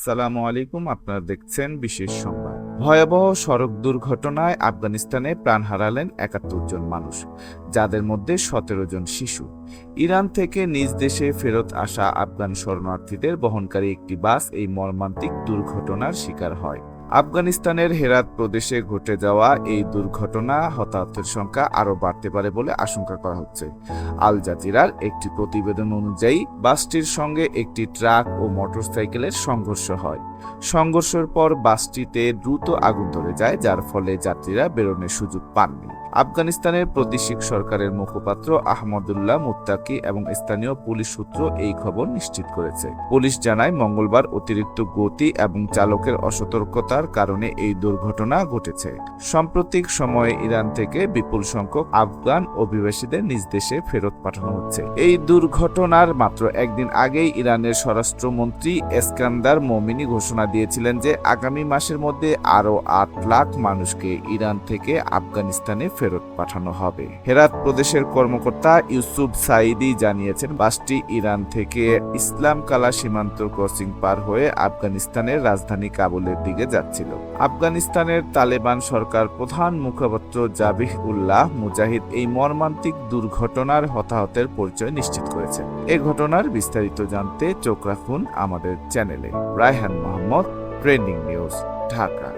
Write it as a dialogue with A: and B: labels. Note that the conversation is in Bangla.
A: আসসালামু আলাইকুম, আপনারা দেখছেন বিশেষ সংবাদ। ভয়াবহ সড়ক দুর্ঘটনায় আফগানিস্তানে প্রাণ হারালেন একাত্তর জন মানুষ, যাদের মধ্যে সতেরো জন শিশু। ইরান থেকে নিজ দেশে ফেরত আসা আফগান শরণার্থীদের বহনকারী একটি বাস এই মর্মান্তিক দুর্ঘটনার শিকার হয়। আফগানিস্তানের হেরাত প্রদেশে ঘটে যাওয়া এই দুর্ঘটনা হতাহতের সংখ্যা আরও বাড়তে পারে বলে আশঙ্কা করা হচ্ছে। আল জাজিরার একটি প্রতিবেদন অনুযায়ী, বাসটির সঙ্গে একটি ট্রাক ও মোটরসাইকেলের সংঘর্ষ হয়। সংঘর্ষের পর বাসটিতে দ্রুত আগুন ধরে যায়, যার ফলে যাত্রীরা বেরোনোর সুযোগ পাননি। আফগানিস্তানের প্রাদেশিক সরকারের মুখপাত্র আহমদুল্লাহ মুত্তাকি এবং স্থানীয় পুলিশ সূত্র এই খবর নিশ্চিত করেছে। পুলিশ জানায়, মঙ্গলবার অতিরিক্ত গতি এবং চালকের অসতর্কতার কারণে এই দুর্ঘটনা ঘটেছে। সাম্প্রতিক সময়ে ইরান থেকে বিপুল সংখ্যক আফগান অভিবাসীদের নিজ দেশে ফেরত পাঠানো হচ্ছে। এই দুর্ঘটনার মাত্র একদিন আগেই ইরানের স্বরাষ্ট্রমন্ত্রী এসকান্দার মমিনি ঘোষণা দিয়েছিলেন যে, আগামী মাসের মধ্যে আরও আট লাখ মানুষকে ইরান থেকে আফগানিস্তানে ফেরত পাঠানো হবে। হেরাত প্রদেশের কর্মকর্তা ইউসুফ সাইদি জানিয়েছেন, বাসটি ইরান থেকে ইসলাম কালা সীমান্ত ক্রসিং পার হয়ে আফগানিস্তানের রাজধানী কাবুলের দিকে যাচ্ছিল। আফগানিস্তানের তালেবান সরকার প্রধান মুখপাত্র জাবিহ উল্লাহ মুজাহিদ এই মর্মান্তিক দুর্ঘটনার হতাহতের পরিচয় নিশ্চিত করেছেন। এ ঘটনার বিস্তারিত জানতে চোখ রাখুন আমাদের চ্যানেলে। Raihan Mohammad, trending news, Dhaka.